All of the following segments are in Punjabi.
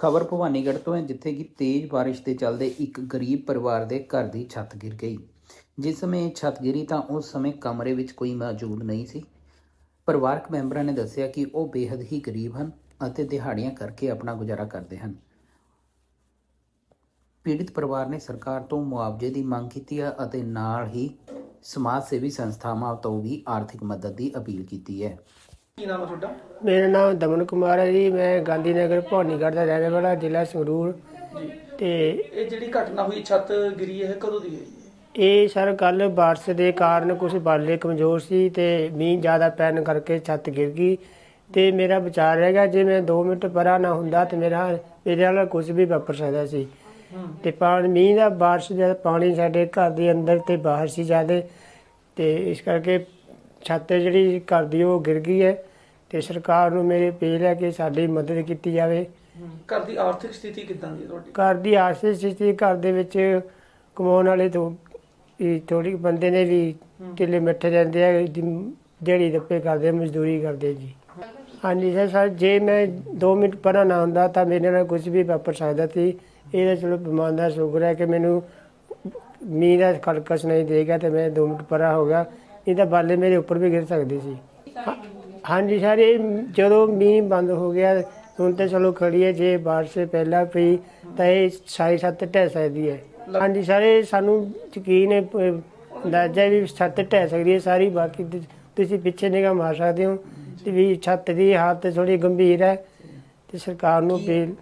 ਖਬਰ ਭਵਾਨੀਗੜ੍ਹ ਤੋਂ ਹੈ, ਜਿੱਥੇ ਕਿ ਤੇਜ਼ ਬਾਰਿਸ਼ ਦੇ ਚੱਲਦੇ ਇੱਕ ਗਰੀਬ ਪਰਿਵਾਰ ਦੇ ਘਰ ਦੀ ਛੱਤ ਗਿਰ ਗਈ। ਜਿਸ ਸਮੇਂ ਇਹ ਛੱਤ ਗਿਰੀ ਤਾਂ ਉਸ ਸਮੇਂ ਕਮਰੇ ਵਿੱਚ ਕੋਈ ਮੌਜੂਦ ਨਹੀਂ ਸੀ। ਪਰਿਵਾਰਕ ਮੈਂਬਰਾਂ ਨੇ ਦੱਸਿਆ ਕਿ ਉਹ ਬੇहद ਹੀ ਗਰੀਬ ਹਨ ਅਤੇ ਦਿਹਾੜੀਆਂ ਕਰਕੇ ਆਪਣਾ ਗੁਜ਼ਾਰਾ ਕਰਦੇ ਹਨ। ਪੀੜਿਤ ਪਰਿਵਾਰ ਨੇ ਸਰਕਾਰ ਤੋਂ ਮੁਆਵਜ਼ੇ ਦੀ ਮੰਗ ਕੀਤੀ ਹੈ ਅਤੇ ਨਾਲ ਹੀ ਸਮਾਜ ਸੇਵੀ ਸੰਸਥਾਵਾਂ ਤੋਂ ਵੀ ਆਰਥਿਕ ਮਦਦ ਦੀ ਅਪੀਲ ਕੀਤੀ ਹੈ। ਕੀ ਨਾਮ ਹੈ ਤੁਹਾਡਾ? ਮੇਰਾ ਨਾਮ ਦਮਨ ਕੁਮਾਰ ਹੈ ਜੀ ਮੈਂ ਗਾਂਧੀ ਨਗਰ ਭਵਾਨੀਗੜ੍ਹ ਦਾ ਰਹਿਣ ਵਾਲਾ ਜ਼ਿਲ੍ਹਾ ਸੰਗਰੂਰ। ਜੀ। ਤੇ ਇਹ ਜਿਹੜੀ ਘਟਨਾ ਹੋਈ ਛੱਤ ਗਿਰੀ ਹੈ ਕਦੋਂ ਦੀ ਹੈ ਜੀ ਇਹ ਸਰ ਕੱਲ ਬਾਰਿਸ਼ ਦੇ ਕਾਰਨ ਕੁਝ ਬਾਲੇ ਕਮਜ਼ੋਰ ਸੀ ਤੇ ਮੀਂਹ ਜ਼ਿਆਦਾ ਪੈਣ ਕਰਕੇ ਛੱਤ ਗਿਰ ਗਈ। ਤੇ ਮੇਰਾ ਵਿਚਾਰ ਹੈਗਾ ਜੇ ਮੈਂ 2 ਮਿੰਟ ਪਰਾਂ ਨਾ ਹੁੰਦਾ ਤੇ ਮੇਰਾ ਮੇਰੇ ਨਾਲ ਕੁਝ ਵੀ ਵਾਪਰ ਸਕਦਾ ਸੀ। ਤੇ ਪਾਣੀ ਮੀਂਹ ਦਾ ਬਾਰਿਸ਼ ਦਾ ਪਾਣੀ ਸਾਡੇ ਘਰ ਦੇ ਅੰਦਰ ਤੇ ਬਾਹਰ ਸੀ ਜ਼ਿਆਦੇ। ਤੇ ਇਸ ਕਰਕੇ ਛੱਤ ਜਿਹੜੀ ਘਰ ਦੀ ਉਹ ਗਿਰ ਗਈ ਹੈ। ਤੇ ਸਰਕਾਰ ਨੂੰ ਮੇਰੀ ਅਪੀਲ ਹੈ ਕਿ ਸਾਡੀ ਮਦਦ ਕੀਤੀ ਜਾਵੇ। ਘਰ ਦੀ ਆਰਥਿਕ ਸਥਿਤੀ ਕਿਦਾਂ ਦੀ ਹੈ ਤੁਹਾਡੀ? ਘਰ ਦੀ ਆਰਥਿਕ ਸਥਿਤੀ ਘਰ ਦੇ ਵਿੱਚ ਕਮਾਉਣ ਵਾਲੇ ਤੋਂ ਥੋੜੀ ਬੰਦੇ ਨੇ ਵੀ ਢਿੱਲੇ ਮਿੱਠੇ ਰਹਿੰਦੇ ਆ ਜਿਹੜੀ ਦੱਪੇ ਕਰਦੇ ਮਜ਼ਦੂਰੀ ਕਰਦੇ ਜੀ। ਹਾਂਜੀ ਸਰ ਸਰ ਜੇ ਮੈਂ 2 ਮਿੰਟ ਪਰਾਂ ਨਾ ਹੁੰਦਾ ਤਾਂ ਮੇਰੇ ਨਾਲ ਕੁਝ ਵੀ ਵਾਪਰ ਸਕਦਾ ਸੀ। ਇਹ ਤਾਂ ਚਲੋ ਬਿਮਾਰ ਦਾ ਸ਼ੁਕਰ ਹੈ ਕਿ ਮੈਨੂੰ ਮੀਂਹ ਦਾ ਖੜਕਸ ਨਹੀਂ ਦੇਗਾ ਤੇ ਮੈਂ 2 ਮਿੰਟ ਪਰਾਂ ਹੋ ਗਿਆ। ਤਾਂ ਬਾਲੇ ਮੇਰੇ ਉੱਪਰ ਵੀ ਗਿਰ ਸਕਦੇ ਸੀ। ਹਾਂਜੀ ਸਰ, ਇਹ ਜਦੋਂ ਮੀਂਹ ਬੰਦ ਹੋ ਗਿਆ, ਹੁਣ ਤੇ ਚਲੋ ਖੜੀ ਹੈ ਜੇ ਬਾਰਿਸ਼ ਪਹਿਲਾਂ ਪਈ, ਤਾਂ ਇਹ ਸਾਈ ਸੱਤ ਢਹਿ ਸਕਦੀ ਹੈ। ਹਾਂਜੀ ਸਰ, ਇਹ ਸਾਨੂੰ ਯਕੀਨ ਹੈ ਪ- ਅੰਦਾਜ਼ਾ ਵੀ ਛੱਤ ਢਹਿ ਸਕਦੀ ਹੈ, ਸਾਰੀ ਬਾਕੀ ਤੁ- ਤੁਸੀਂ ਪਿੱਛੇ ਨਿਗਾਹ ਮਾਰ ਸਕਦੇ ਹੋ, ਤੇ ਵੀ ਛੱਤ ਦੀ ਹਾਲਤ ਥੋੜੀ ਗੰਭੀਰ ਹੈ, ਤੇ ਸਰਕਾਰ ਨੂੰ ਅਪੀਲ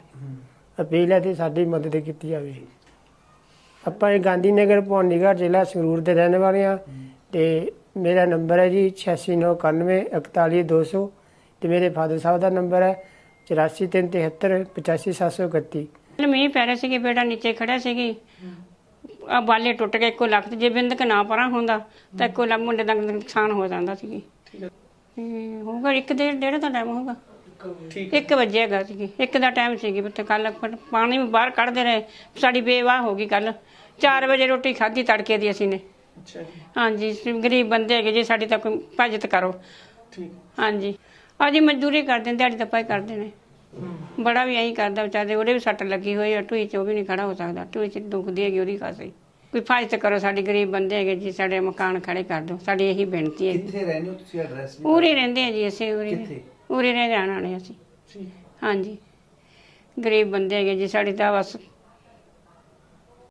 ਅਪੀਲ ਹੈ ਤੇ ਸਾਡੀ ਮਦਦ ਕੀਤੀ ਜਾਵੇ। ਆਪਾਂ ਇਹ ਗਾਂਧੀ ਨਗਰ ਭਵਾਨੀਗੜ੍ਹ ਜ਼ਿਲ੍ਹਾ ਸੰਗਰੂਰ ਦੇ ਰਹਿਣ ਵਾਲੇ ਹਾਂ, ਤੇ ਮੇਰਾ ਨੰਬਰ ਹੈ ਜੀ 8691 41200 ਤੇ ਮੇਰੇ ਫਾਦਰ ਸਾਹਿਬ ਦਾ ਨੰਬਰ ਹੈ 8437 85731 ਮੀਂਹ ਪੈ ਰਿਹਾ ਸੀਗੀ ਬੇਟਾ ਨੀਚੇ ਖੜਿਆ ਸੀਗੀ। ਆ ਬਾਲੇ ਟੁੱਟ ਗਏ ਇੱਕੋ ਲੱਖ ਜੇ ਬਿੰਦਕ ਨਾ ਪਰਾਂ ਹੁੰਦਾ ਤਾਂ ਇੱਕੋ ਲੱਖ ਮੁੰਡੇ ਦਾ ਨੁਕਸਾਨ ਹੋ ਜਾਂਦਾ ਸੀਗੀ। ਹੋਊਗਾ ਇੱਕ ਡੇਢ ਡੇਢ ਦਾ ਟਾਈਮ ਹੋਊਗਾ। ਠੀਕ ਇੱਕ ਵਜੇ ਹੈਗਾ ਸੀਗੀ ਇੱਕ ਦਾ ਟਾਈਮ ਸੀਗੀ ਤੇ ਕੱਲ ਪਾਣੀ ਵੀ ਬਾਹਰ ਕੱਢਦੇ ਰਹੇ ਸਾਡੀ ਬੇਵਾਹ ਹੋ ਗਈ ਕੱਲ 4 ਵਜੇ ਰੋਟੀ ਖਾਧੀ ਤੜਕੇ ਦੀ ਅਸੀਂ ਨੇ। ਅੱਛਾ ਜੀ। ਹਾਂਜੀ ਅਸੀਂ ਗਰੀਬ ਬੰਦੇ ਹੈਗੇ ਜੀ ਸਾਡੀ ਤਾਂ ਕੋਈ ਭਾਜਤ ਕਰੋ। ਠੀਕ। ਹਾਂਜੀ। ਆਜੀ ਮਜ਼ਦੂਰੀ ਕਰਦੇ ਨੇ ਦਿਹਾੜੀ ਤਾਂ ਪਾਈ ਕਰਦੇ ਨੇ। ਹੂੰ। ਬੜਾ ਵੀ ਐਂ ਕਰਦਾ ਵਿਚਾਰੇ ਉਹਦੇ ਵੀ ਸੱਟ ਲੱਗੀ ਹੋਈ ਆ ਟੂਈ ਚ ਉਹ ਵੀ ਨਹੀਂ ਖੜਾ ਹੋ ਸਕਦਾ ਟੂਈ ਚ ਦੁਖਦੀ ਹੈਗੀ ਉਹਦੀ ਖਾਸੀ। ਕੋਈ ਫਾਇਤ ਕਰੋ ਸਾਡੇ ਗਰੀਬ ਬੰਦੇ ਹੈਗੇ ਜੀ ਸਾਡੇ ਮਕਾਨ ਖੜੇ ਕਰ ਦਿਓ ਸਾਡੀ ਇਹੀ ਬੇਨਤੀ ਹੈ ਜੀ। ਕਿੱਥੇ ਰਹਿੰਦੇ ਹੋ ਤੁਸੀਂ ਐਡਰੈਸ ਉਰੇ ਰਹਿੰਦੇ ਆ ਜੀ ਅਸੀਂ ਉਰੇ ਕਿੱਥੇ? ਉਰੇ ਰਹਿ ਜਾਣ ਵਾਲੇ ਅਸੀਂ। ਠੀਕ। ਹਾਂਜੀ। ਗਰੀਬ ਬੰਦੇ ਹੈਗੇ ਜੀ ਸਾਡੀ ਤਾਂ ਬਸ